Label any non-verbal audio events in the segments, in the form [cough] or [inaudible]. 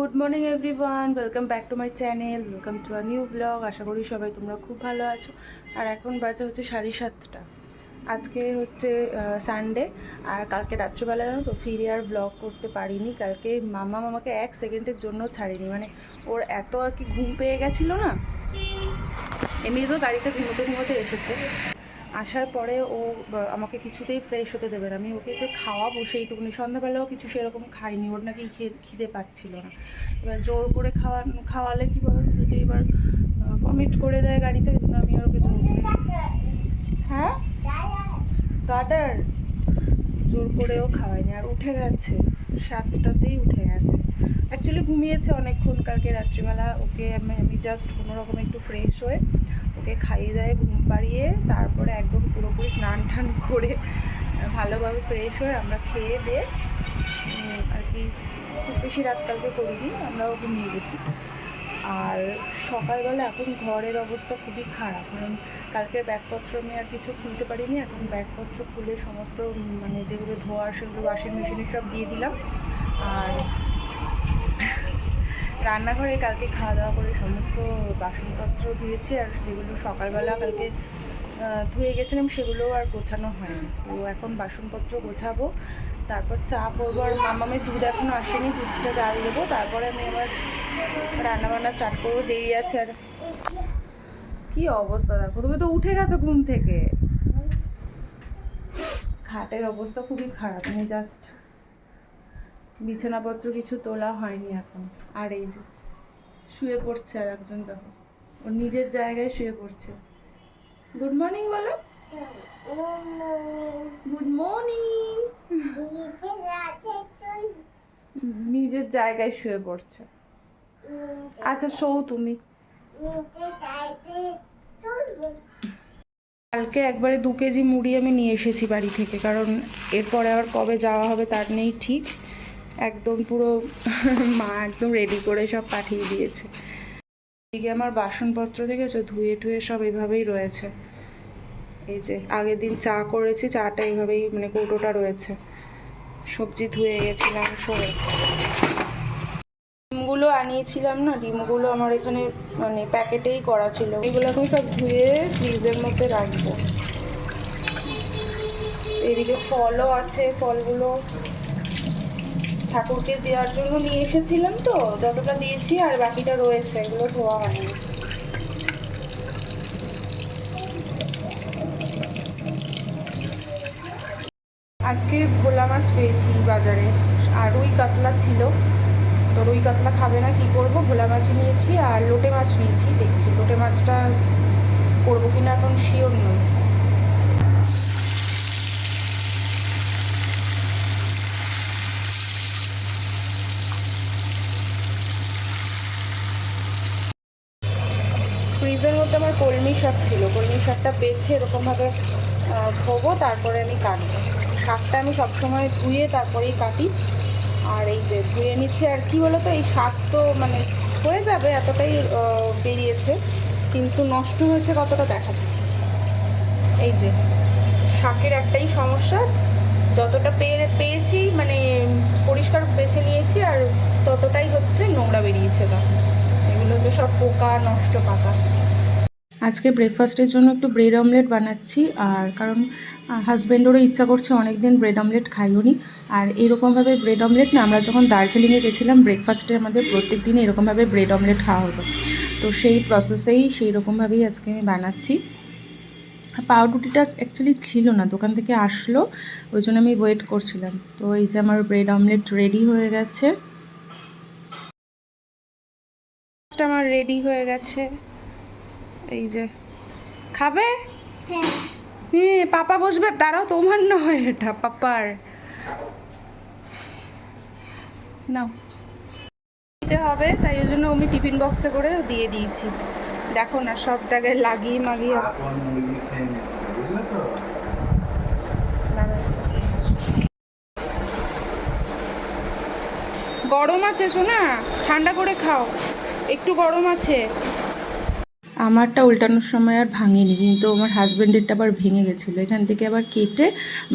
Good morning everyone welcome back to my channel welcome to a new blog আশা করি সবাই তোমরা খুব ভালো আছো। আর এখন বাজে হচ্ছে সাড়ে সাতটা। আজকে হচ্ছে সানডে আর কালকে রাত্রিবেলা জানো তো, ফিরে আর ব্লগ করতে পারিনি। কালকে মামা মামাকে এক সেকেন্ডের জন্য ছাড়িনি। মানে ওর এত আর কি ঘুম পেয়ে গেছিল না। এমনি তো গাড়িতে ঘুমোতে ঘুমোতে এসেছে। আসার পরে ও আমাকে কিছুতেই ফ্রেশ হতে দেবে না। আমি ওকে যে খাওয়াবো সেইটুকুনি। সন্ধ্যাবেলাও কিছু সেরকম খাইনি, ওর নাকি খিদে পাচ্ছিল না। এবার জোর করে খাওয়া খাওয়ালে কি বলো যদি এবার ভমিট করে দেয় গাড়িতে আমি ওকে জোর করে হ্যাঁ? গার্ডার জোর করেও খাওয়াইনি আর উঠে গেছে, সাতটাতেই উঠে গেছে। অ্যাকচুয়ালি ঘুমিয়েছে অনেকক্ষণ কালকে রাত্রিবেলা। ওকে আমি আমি জাস্ট কোনো রকম একটু ফ্রেশ হয়ে ওকে খাইয়ে দেয় ঘুম পাড়িয়ে, তারপরে একদম পুরোপুরি স্নান টান করে ভালোভাবে ফ্রেশ হয়ে আমরা খেয়ে দিয়ে আর কি খুব বেশি রাত কালকে করিনি আমরাও ঘুমিয়ে গেছি। আর সকালবেলা এখন ঘরের অবস্থা খুবই খারাপ, কারণ কালকের ব্যাগপত্র আমি আর কিছু খুলতে পারিনি, এখন ব্যাগপত্র খুলে সমস্ত মানে যেগুলো ধোয়ার সেগুলো ওয়াশিং মেশিনে সব দিয়ে দিলাম। আর রান্নাঘরে কালকে খাওয়া দাওয়া করে সমস্ত বাসনপত্র ধুয়েছি আর যেগুলো সকালবেলা কালকে ধুয়ে গেছিলাম সেগুলো আর গোছানো হয়নি। তো এখন বাসনপত্র গোছাবো, তারপর চা করব আর মামামের দুধ এখনও আসেনি, দুধটা জাল দেবো, তারপরে আমি আবার রান্নাবান্না স্টার্ট করব, দেরি আছে আর কি অবস্থা দেখো? তুমি তো উঠে গেছো ঘুম থেকে। খাটের অবস্থা খুবই খারাপ আমি জাস্ট বিছানাপত্র কিছু তোলা হয়নি এখন। আর এই যে, শুয়ে পড়ছে আর একজন দেখো। ওর নিজের জায়গায় শুয়ে পড়ছে। গুড মর্নিং বলো। গুড মর্নিং নিজের জায়গায় শুয়ে পড়ছে। আচ্ছা শোও তুমি। কালকে একবারে দু কেজি মুড়ি আমি নিয়ে এসেছি বাড়ি থেকে, কারণ এরপরে আবার কবে যাওয়া হবে তার নেই ঠিক। একদম পুরো [laughs] মা একদম রেডি করে সব পাঠিয়ে দিয়েছে। এদিকে আমার বাসনপত্র দেখেছ? ধুয়ে টুয়ে সব এভাবেই রয়েছে। এই যে, আগের দিন চা করেছি, চাটা এইভাবেই মানে কৌটোটা রয়েছে। সবজি ধুয়ে গেছিলাম, সরে। ডিমগুলো আনিয়েছিলাম না, ডিমগুলো আমার এখানে মানে প্যাকেটেই করা ছিল। এগুলো এখন সব ধুয়ে ফ্রিজের মধ্যে রাখব। এদিকে ফলও আছে, ফলগুলো ঠাকুরকে দেওয়ার জন্য নিয়ে এসেছিলাম তো, যতটা দিয়েছি আর বাকিটা রয়েছে, এগুলো ধোয়া হয়নি। আজকে ভোলা মাছ পেয়েছি বাজারে, আর রুই কাতলা ছিল। তো রুই কাতলা খাবে না, কি করব? ভোলা মাছ নিয়েছি আর লোটে মাছ নিয়েছি, দেখছি লোটে মাছটা করব কিনা এখন শিওর নই ফ্রিজের মধ্যে আমার কলমি শাক ছিল। কলমি শাকটা বেছে এরকমভাবে ধোবো, তারপরে আমি কাটবো শাকটা আমি সবসময় ধুয়ে তারপরেই কাটি। আর এই যে ধুয়ে নিচ্ছি, আর কি বলো তো এই শাক তো মানে হয়ে যাবে, এতটাই বেরিয়েছে, কিন্তু নষ্ট হয়েছে কতটা দেখাচ্ছি। এই যে, শাকের একটাই সমস্যা, যতটা পেয়ে পেয়েছি মানে পরিষ্কার বেছে নিয়েছি, আর ততটাই হচ্ছে নোংরা বেরিয়েছে না এগুলো তো সব পোকা, নষ্ট পাতা। আজকে ব্রেকফাস্টের জন্য একটু ব্রেড অমলেট বানাচ্ছি, আর কারণ হাজব্যান্ডেরও ইচ্ছা করছে অনেক দিন ব্রেড অমলেট খাইও নি আর এরকমভাবে ব্রেড অমলেট না, আমরা যখন দার্জিলিংয়ে গেছিলাম ব্রেকফাস্টে আমাদের প্রত্যেক দিন এরকমভাবে ব্রেড অমলেট খাওয়া হতো। তো সেই প্রসেসেই সেই রকমভাবেই আজকে আমি বানাচ্ছি। পাউরুটিটা অ্যাকচুয়ালি ছিল না, দোকান থেকে আসলো, ওই জন্য আমি ওয়েট করছিলাম। তো এই যে আমার ব্রেড অমলেট রেডি হয়ে গেছে। আমার রেডি হয়ে গেছে। এই যে খাবে? হ্যাঁ। পাপা বসবে। দাঁড়াও তোমার নয় এটা পাপার। নাও। দিতে হবে তাই ওই জন্য আমি টিফিন বক্সে করে দিয়ে দিয়েছি। দেখো না সব জায়গায় লাগিয়ে মাগিয়ে। গরম আছে শোনা ঠান্ডা করে খাও। একটু গরম আছে। আমারটা উল্টানোর সময় আর ভাঙেনি, কিন্তু আমার হাজব্যান্ডেরটা আবার ভেঙে গেছিল। এখান থেকে আবার কেটে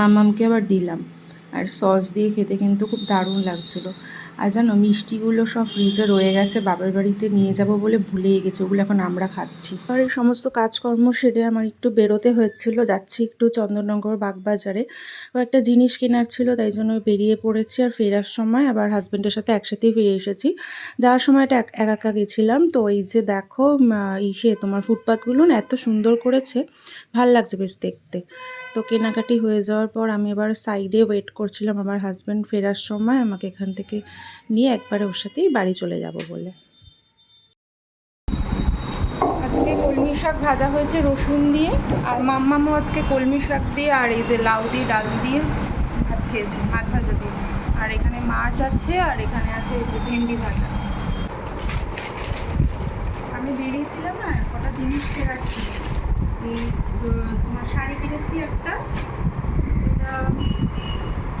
মামামকে আবার দিলাম। আর সস দিয়ে খেতে কিন্তু খুব দারুণ লাগছিল। আর জানো, মিষ্টিগুলো সব ফ্রিজে রয়ে গেছে, বাবার বাড়িতে নিয়ে যাব বলে ভুলেই গেছে, ওগুলো এখন আমরা খাচ্ছি। আর এই সমস্ত কাজকর্ম সেরে আমার একটু বেরোতে হয়েছিল, যাচ্ছি একটু চন্দননগর বাগবাজারে। কয়েকটা জিনিস কেনার ছিল, তাই জন্য বেরিয়ে পড়েছি আর ফেরার সময় আবার হাজব্যান্ডের সাথে একসাথেই ফিরে এসেছি। যাওয়ার সময়টা এক, একা একা গেছিলাম, তো এই যে দেখো ইসে তোমার ফুটপাথগুলো না এত সুন্দর করেছে, ভালো লাগছে বেশ দেখতে। তো কেনাকাটি হয়ে যাওয়ার পর আমি এবার সাইডে ওয়েট করছিলাম আমার হাজব্যান্ড ফেরার সময়। আমাকে এখান থেকে নিয়ে একবারে ওর সাথেই বাড়ি চলে যাব বলে। আজকে কলমি শাক ভাজা হয়েছে রসুন দিয়ে। আর মাম্মামও আজকে কলমি শাক দিয়ে আর এই যে লাউ দিয়ে ডাল দিয়ে ভাত খেয়েছে মাছ ভাজা দিয়ে। আর এখানে মাছ আছে আর এখানে আছে এই যে ভেন্ডি ভাজা। আমি বেরিয়েছিলাম না কটা জিনিস এই আহ, তোমার শাড়ি কিনেছি একটা। এটা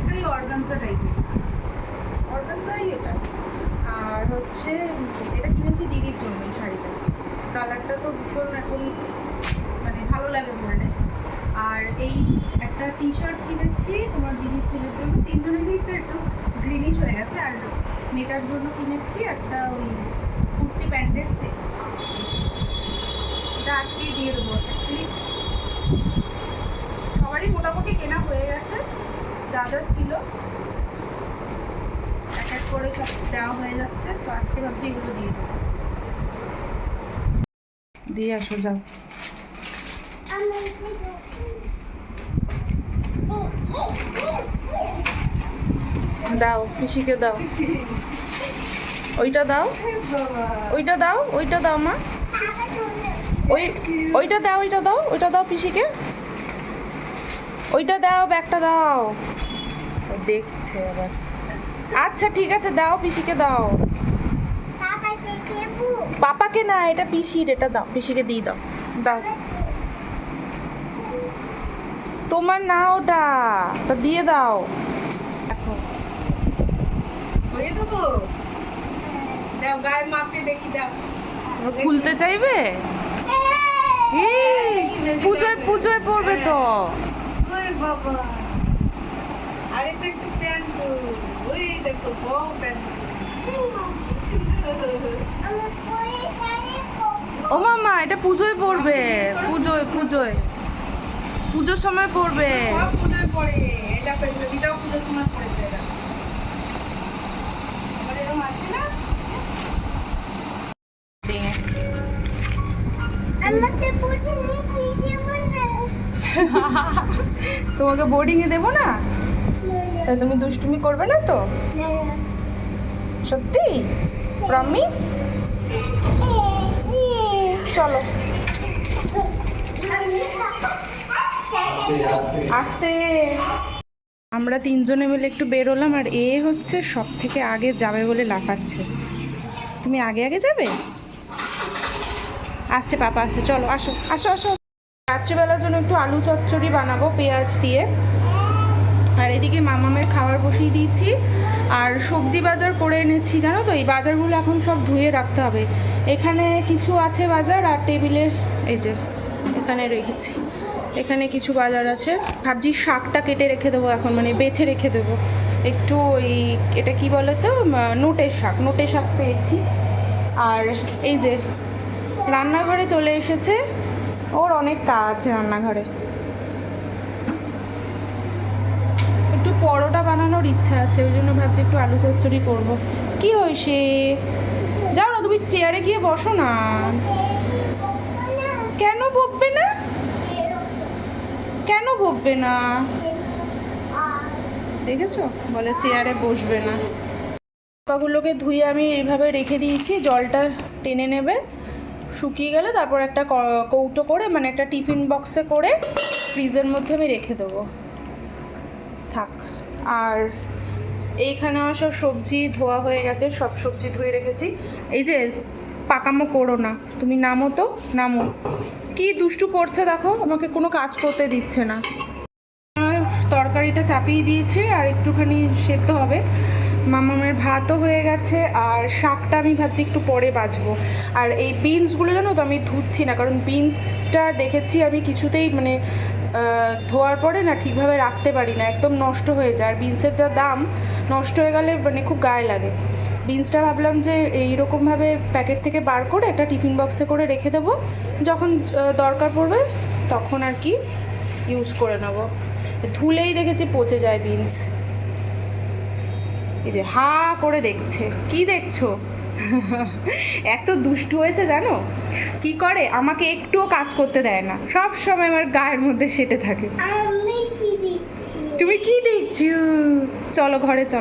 এটাই অর্গানজা টাইপের অর্গানজাই এটা। আর হচ্ছে, এটা কিনেছি দিদির জন্য এই শাড়িটা। কালারটা তো ভীষণ এখন মানে ভালো লাগে পরলে। আর এই একটা টি শার্ট কিনেছি তোমার দিদির ছেলের জন্য। তিনজনেরই একটু একটু গ্রিনিশ হয়ে গেছে। আর মেয়েটার জন্য কিনেছি একটা ওই কুর্তি প্যান্টের সেট এটা আজকেই দিয়ে দেবো অ্যাকচুয়ালি সবারই মোটামুটি কেনা হয়ে গেছে যা যা ছিল। এক এক করে সব দেওয়া হয়ে যাচ্ছে তো আজকে ভাবছি এগুলো দিয়ে দেবো। দিয়ে আসো যাও। দাও পিসিকে দাও। ওইটা দাও। [laughs] ওইটা দাও ওইটা দাও মা। ওই ওইটা দাও ওইটা দাও ওইটা দাও পিসিকে। ওইটা দাও ব্যাগটা দাও। দেখছে আবার। আচ্ছা ঠিক আছে দাও পিসিকে দাও। পাপাকে না এটা পিসির এটা দাও পিসিকে দিয়ে দাও। দাও। তোমার না ওটা তা দিয়ে দাও। দেখো। দেবো? দাও গায়ে মাপে দেখি দাও। খুলতে চাইবে? পুজোয় পুজোয় পড়বে তো। বাবা। আরে তো একটু প্যান্ট ওই দেখো বউ প্যান্ট ও মামা এটা পুজোয় পড়বে। পুজোয় পুজোয়। পুজোর সময় পড়বে। পুজোয় পড়ে। এটা পুজোর সময় পড়েছে [laughs] তোমাকে বোর্ডিং এ দেবো না? তাই তুমি দুষ্টুমি করবে না তো? সত্যি? প্রমিস চলো। আসতে। আমরা তিনজনে মিলে একটু বেরোলাম আর এ হচ্ছে সব থেকে আগে যাবে বলে লাফাচ্ছে। তুমি আগে আগে যাবে? আসছে, পাপা আসছে। চলো, আসো আসো আসো রাত্রিবেলার জন্য একটু আলু চচ্চড়ি বানাবো, পেঁয়াজ দিয়ে। আর এদিকে মামামের খাবার বসিয়ে দিয়েছি। আর সবজি বাজার করে এনেছি, জানো তো? এই বাজারগুলো এখন সব ধুয়ে রাখতে হবে। এখানে কিছু আছে বাজার আর টেবিলের এই যে, এখানে রেখেছি। এখানে কিছু বাজার আছে। ভাবছি শাকটা কেটে রেখে দেবো এখন মানে বেছে রেখে দেবো। একটু ওই, এটা কি বলে তো? নোটের শাক নোটের শাক পেয়েছি। আর এই যে রান্নাঘরে চলে এসেছে। ওর অনেক কাজ রান্নাঘরে। একটু পরোটা বানানোর ইচ্ছা আছে, ওই জন্য ভাবছি একটু আলু চচ্চড়ি করব। কি হয়েছে? যাও না, তুমি চেয়ারে গিয়ে বসো না। কেন বকবে না? কেন বকবে না? দেখেছ? বলে চেয়ারে বসবে না। পাগুলোকে ধুয়ে আমি এইভাবে রেখে দিয়েছি, জলটা টেনে নেবে। শুকিয়ে গেলে তারপর একটা কৌটো করে মানে একটা টিফিন বক্সে করে ফ্রিজের মধ্যে আমি রেখে দেবো। থাক। আর এইখানে সব সবজি ধোয়া হয়ে গেছে, সব সবজি ধুয়ে রেখেছি। এই যে পাকামো করো না, তুমি নামো তো, নামো। কি দুষ্টু করছে দেখো, আমাকে কোনো কাজ করতে দিচ্ছে না। তরকারিটা চাপিয়ে দিয়েছি আর একটুখানি সেদ্ধ হবে। মামামের ভাতও হয়ে গেছে, আর শাকটা আমি ভাবছি একটু পরে বাজবো। আর এই বিনসগুলো জানো তো আমি ধুচ্ছি না, কারণ বিনসটা দেখেছি আমি কিছুতেই মানে ধোয়ার পরে না ঠিকভাবে রাখতে পারি না, একদম নষ্ট হয়ে যায়। আর বিনসের যা দাম, নষ্ট হয়ে গেলে মানে খুব গায়ে লাগে। বিনসটা ভাবলাম যে এইরকমভাবে প্যাকেট থেকে বার করে একটা টিফিন বক্সে করে রেখে দেবো। যখন দরকার পড়বে, তখন আর কি ইউজ করে নেব। ধুলেই দেখেছি পচে যায় বিনস এই যে হা করে দেখছে। কি দেখছ? এত দুষ্ট হয়েছে জানো? কি করে? আমাকে একটুও কাজ করতে দেয় না। সব সময় আমার গায়ের মধ্যে সেটে থাকে। তুমি কি দেখছ? চলো ঘরে চলো।